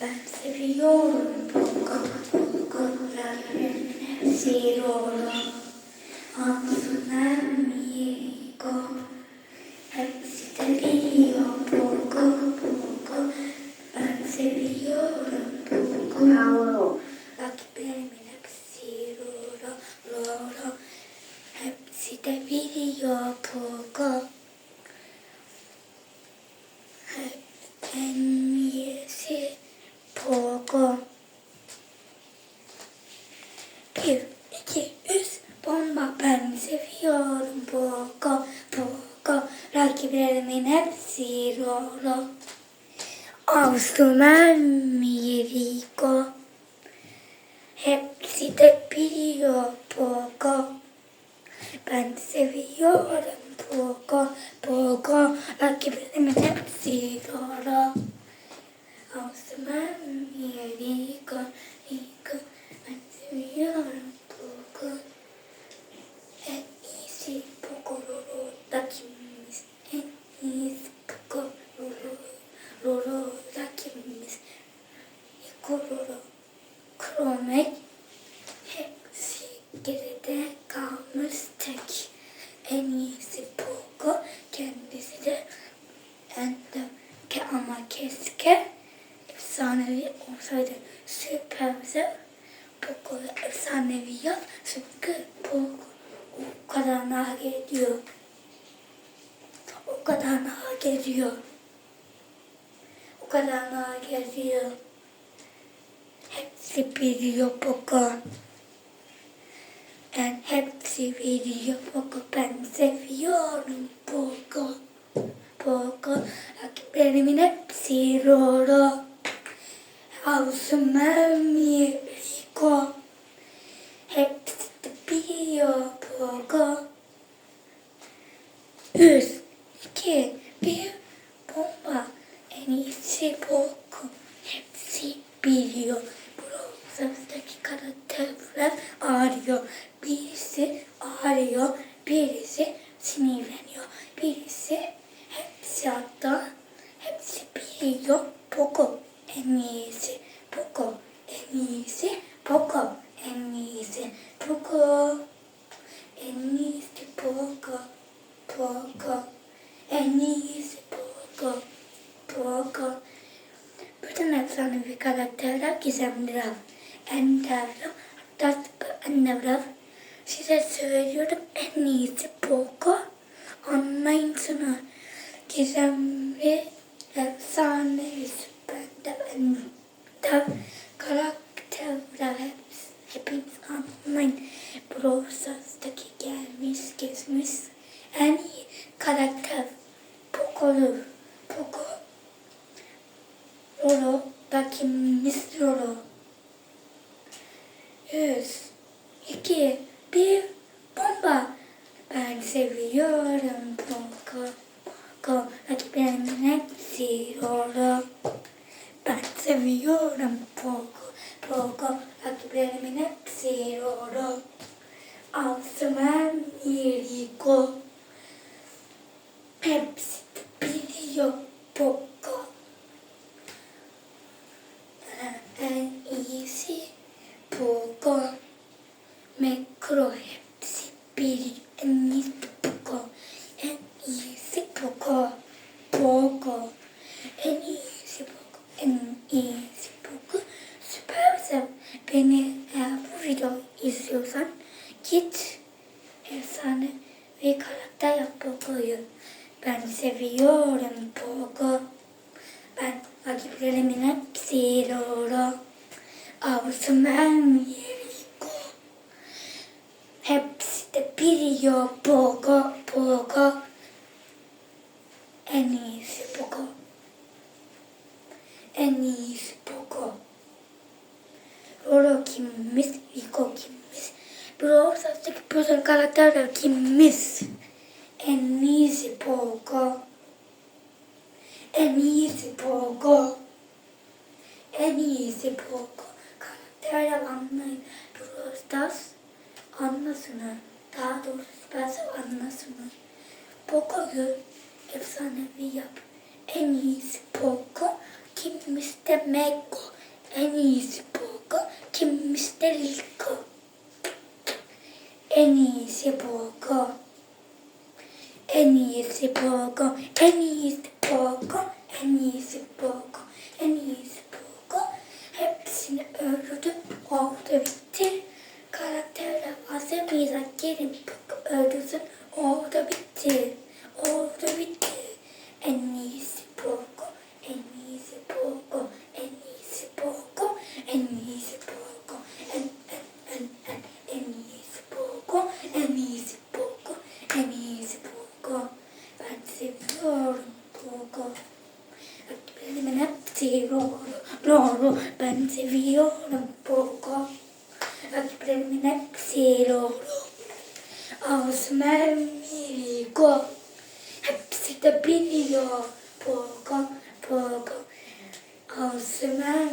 Ben seviyorum Rabbimine seviyorum Ağzına Migo Hepsi de biliyor Poco Poco Ben seviyorum Poco Bravo. Rakiplerimin hepsi Roro Roro Hepsi de biliyor Poco Dostuna efsanevi olsaydı süperse Poco'yu efsanevi yap çünkü Poco o kadar hak ediyor. O kadar hak ediyor. O kadar hak ediyor. Hepsi biliyor Poco ben hepsi biliyor Poco ben seviyorum Poco Poco rakiplerimin hepsi Roro Ağzıma Miriko Hepsi de biliyor Poco Üç, iki, bir bomba. En iyisi Hepsi biliyor Browser'daki karakterler ağrıyor Birisi ağrıyor Birisi sinirleniyor Birisi hepsi hatta Hepsi biliyor Poco en iyisi Poco en iyisi Poco en iyisi Poco en iyisi Poco Poco en iyisi Poco Poco bütün efsanevi karakterler gizemli raf. Ender raf, hatta anne raf. Size söylüyorum en iyisi Poco. Anlayın şunu. Gizemli, efsanevi, süper ender karakterler hepsi. Hepiniz anlayın. Brawl Stars'taki gelmiş geçmiş en iyi karakter Poco'dur. Poco Roro, rakibimiz Roro. Üç, iki, bir, bomba. Ben seviyorum Poco. Poco, rakiplerimin hepsi Roro. Ben seviyorum Poco. Poco, rakiplerimin hepsi Roro. Alsımen Yerigo. Hepsi de biliyor Poco. En iyisi Poco. Mikro hepsi bir en iyisi Poco. En iyisi Poco. Poco. En iyisi Poco. En iyisi. Süpersen beni eğer bu videoyu izliyorsan git efsane ve karakter yap. Ben seviyorum Poco. Ben rakiplerimin hepsi doğru. Avusum Ermiyeriko. Hepsi de biliyor Poco, Poco. En iyisi Poco. En iyisi Poco. Roro kimimiz, Rico kimimiz. Brawl Stars'taki bütün karakterler kimimiz. En iyisi Poco. En iyisi Poco. En iyisi Poco. Karakterler anlayın. Brawl Stars anlasınlar. Daha doğrusu Supercell anlasınlar. Poco'yu efsanevi yap. En iyisi Poco. Kimmiş de Mego. En iyisi Poco. Kimmiş de Liko. En iyisi Poco. En iyisi Poco. En iyisi Poco. En iyisi Poco. En iyisi Poco. Hepsini öldürdüm. Oldu bitti. Karakterler fazla bir gelin Poco öldürsün. Oldu bitti. Oldu bitti. En iyisi Poco. En iyisi Poco. En iyisi Poco. En iyisi Poco. En en en en en iyisi Poco. En iyisi Poco. En iyisi Poco. Ben seviyorum Poco. Benim hepsi Loro. Loro. Ben seviyorum Poco. Öğretmenimin hepsi Loro. Ağzıma Mirigo. Hepsi de biliyor. Poco, poco. Ağzıma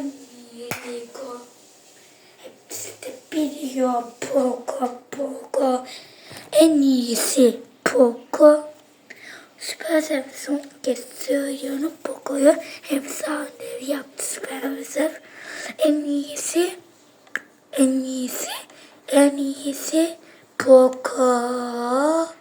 Mirigo. Hepsi de biliyor. Poco, poco. En iyisi Poco. Süper son kez söylüyorum Poco'yu efsanevi yaptı Süper En iyisi, en iyisi, en iyisi Poco.